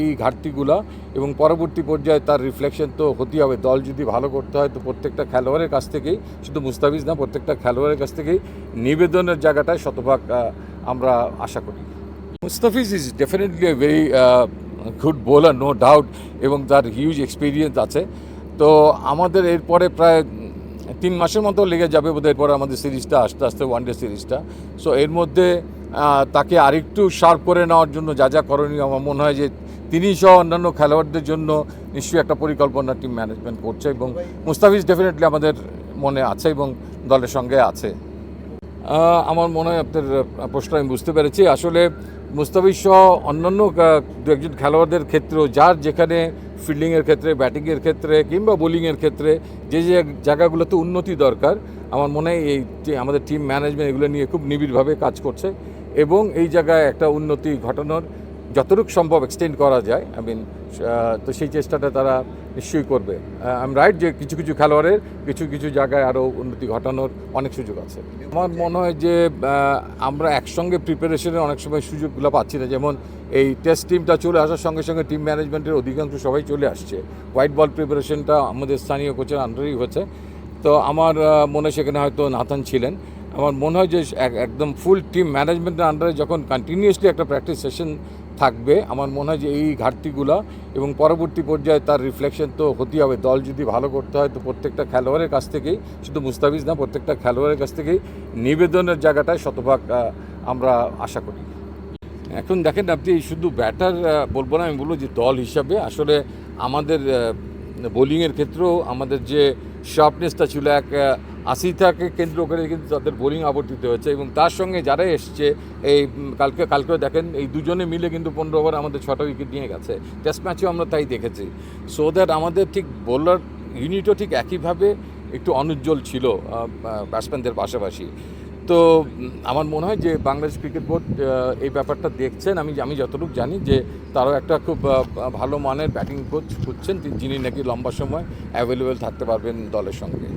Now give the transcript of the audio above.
এই ঘাটতিগুলো এবং পরবর্তী পর্যায়ে তার রিফ্লেকশন তো হতেই হবে। দল যদি ভালো করতে হয়, তো প্রত্যেকটা খেলোয়াড়ের কাছ থেকেই, শুধু মুস্তাফিজ না, প্রত্যেকটা খেলোয়াড়ের কাছ থেকেই নিবেদনের জায়গাটায় শতভাগ আমরা আশা করি। Mustafiz is definitely a very good bowler no doubt এবং তার হিউজ এক্সপিরিয়েন্স আছে। তো আমাদের এরপরে প্রায় তিন মাসের মতো লেগে যাবে বোধহয় এরপরে আমাদের সিরিজটা, আস্তে আস্তে ওয়ান ডে সিরিজটা। সো এর মধ্যে তাকে আরেকটু শার্প করে নেওয়ার জন্য যা যা করণীয়, আমার মনে হয় যে তিনি সহ অন্যান্য খেলোয়াড়দের জন্য নিশ্চয়ই একটা পরিকল্পনা টিম ম্যানেজমেন্ট করছে এবং মুস্তাফিজ ডেফিনেটলি আমাদের মনে আছে এবং দলের সঙ্গে আছে। আমার মনে হয় আপনার প্রশ্ন আমি বুঝতে পেরেছি। আসলে মুস্তাফিজ সহ অন্যান্য দু একজন খেলোয়াড়দের ক্ষেত্রেও, যার যেখানে ফিল্ডিংয়ের ক্ষেত্রে ব্যাটিংয়ের ক্ষেত্রে, কিংবা বোলিংয়ের ক্ষেত্রে, যে যে জায়গাগুলোতে উন্নতি দরকার, আমার মনে হয় এই আমাদের টিম ম্যানেজমেন্ট এগুলো নিয়ে খুব নিবিড়ভাবে কাজ করছে এবং এই জায়গায় একটা উন্নতি ঘটানোর যতটুকু সম্ভব এক্সটেন্ড করা যায় আই মিন তো সেই চেষ্টাটা তারা নিশ্চয়ই করবে। আই রাইট যে কিছু কিছু খেলোয়াড়ের কিছু কিছু জায়গায় আরও উন্নতি ঘটানোর অনেক সুযোগ আছে। আমার মনে হয় যে আমরা একসঙ্গে প্রিপারেশনের অনেক সময় সুযোগগুলো পাচ্ছি না। যেমন এই টেস্ট টিমটা চলে আসার সঙ্গে সঙ্গে টিম ম্যানেজমেন্টের অধিকাংশ সবাই চলে আসছে। হোয়াইট বল প্রিপারেশনটা আমাদের স্থানীয় কোচের আন্ডারেই হচ্ছে তো আমার মনে হয় সেখানে হয়তো নাথান ছিলেন। আমার মনে হয় যে এক- একদম ফুল টিম ম্যানেজমেন্টের আন্ডারে যখন কন্টিনিউসলি একটা প্র্যাকটিস সেশন থাকবে। আমার মনে হয় যে এই ঘাটতিগুলো এবং পরবর্তী পর্যায়ে তার রিফ্লেকশন তো হতেই হবে। দল যদি ভালো করতে হয় তো প্রত্যেকটা খেলোয়াড়ের কাছ থেকেই, শুধু মুস্তাফিজ না, প্রত্যেকটা খেলোয়াড়ের কাছ থেকেই নিবেদনের জায়গাটায় শতভাগ আমরা আশা করি। এখন দেখেন আপনি শুধু ব্যাটার বলব না, আমি বলব যে দল হিসাবে আসলে আমাদের বোলিংয়ের ক্ষেত্রেও আমাদের যে শার্পনেসটা ছিল এক আশিটাকে কেন্দ্র করে কিন্তু তাদের বোলিং আবর্তিত হয়েছে এবং তার সঙ্গে যারা এসছে, এই কালকে, কালকেও দেখেন, এই দুজনে মিলে কিন্তু পনেরো ওভার আমাদের ছটা উইকেট নিয়ে গেছে। টেস্ট ম্যাচেও আমরা তাই দেখেছি। সো দ্যাট আমাদের ঠিক বোলার ইউনিটও ঠিক একইভাবে একটু অনুজ্জ্বল ছিল ব্যাটসম্যানদের পাশাপাশি। তো আমার মনে হয় যে বাংলাদেশ ক্রিকেট বোর্ড এই ব্যাপারটা দেখছেন। আমি আমি যতটুকু জানি যে তারাও একটা খুব ভালো মানের ব্যাটিং কোচ খুঁজছেন যিনি নাকি লম্বা সময় অ্যাভেলেবেল থাকতে পারবেন দলের সঙ্গে।